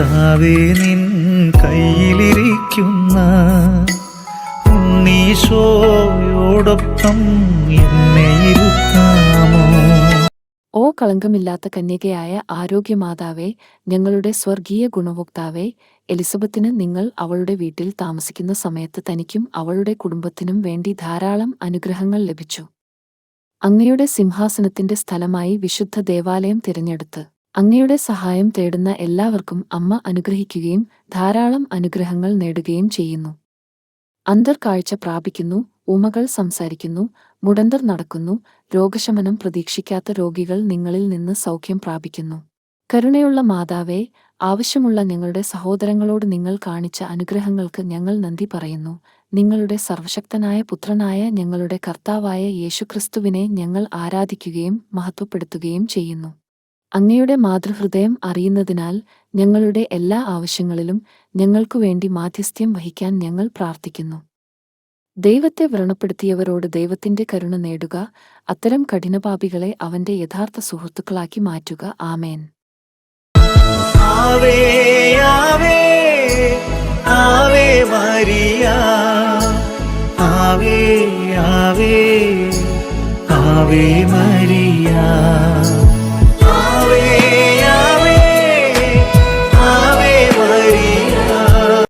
കർത്താവേ നിൻ കയ്യിലിരിക്കുന്ന ഉണ്ണീശോയോടൊപ്പം എന്നെ ഇരുത്താമോ? ഓ കളങ്കമില്ലാത്ത കന്യകയായ ആരോഗ്യമാതാവേ ഞങ്ങളുടെ സ്വർഗീയ ഗുണഭോക്താവേ എലിസബത്തിന് നിങ്ങൾ അവളുടെ വീട്ടിൽ താമസിക്കുന്ന സമയത്ത് തനിക്കും അവളുടെ കുടുംബത്തിനും വേണ്ടി ധാരാളം അനുഗ്രഹങ്ങൾ ലഭിച്ചു. അങ്ങയുടെ സിംഹാസനത്തിന്റെ സ്ഥലമായി വിശുദ്ധ ദേവാലയം തിരഞ്ഞെടുത്ത്. അങ്ങയുടെ സഹായം തേടുന്ന എല്ലാവർക്കും അമ്മ അനുഗ്രഹിക്കുകയും ധാരാളം അനുഗ്രഹങ്ങൾ നേടുകയും ചെയ്യുന്നു. അന്തർ കാഴ്ച പ്രാപിക്കുന്നു ഉമകൾ സംസാരിക്കുന്നു മുടന്തർ നടക്കുന്നു രോഗശമനം പ്രതീക്ഷിക്കാത്ത രോഗികൾ നിങ്ങളിൽ നിന്ന് സൗഖ്യം പ്രാപിക്കുന്നു. കരുണയുള്ള മാതാവേ ആവശ്യമുള്ള ഞങ്ങളുടെ സഹോദരങ്ങളോട് നിങ്ങൾ കാണിച്ച അനുഗ്രഹങ്ങൾക്ക് ഞങ്ങൾ നന്ദി പറയുന്നു. നിങ്ങളുടെ സർവശക്തനായ പുത്രനായ ഞങ്ങളുടെ കർത്താവായ യേശുക്രിസ്തുവിനെ ഞങ്ങൾ ആരാധിക്കുകയും മഹത്വപ്പെടുത്തുകയും ചെയ്യുന്നു. അങ്ങയുടെ മാതൃഹൃദയം അറിയുന്നതിനാൽ ഞങ്ങളുടെ എല്ലാ ആവശ്യങ്ങളിലും ഞങ്ങൾക്കു വേണ്ടി മാധ്യസ്ഥ്യം വഹിക്കാൻ ഞങ്ങൾ പ്രാർത്ഥിക്കുന്നു. ദൈവത്തെ വ്രണപ്പെടുത്തിയവരോട് ദൈവത്തിന്റെ കരുണ നേടുക അത്തരം കഠിനപാപികളെ അവന്റെ യഥാർത്ഥ സുഹൃത്തുക്കളാക്കി മാറ്റുക. ആമേൻ. ആവേ ആവേ ആവേ മരിയ. ആവേ ആവേ ആവേ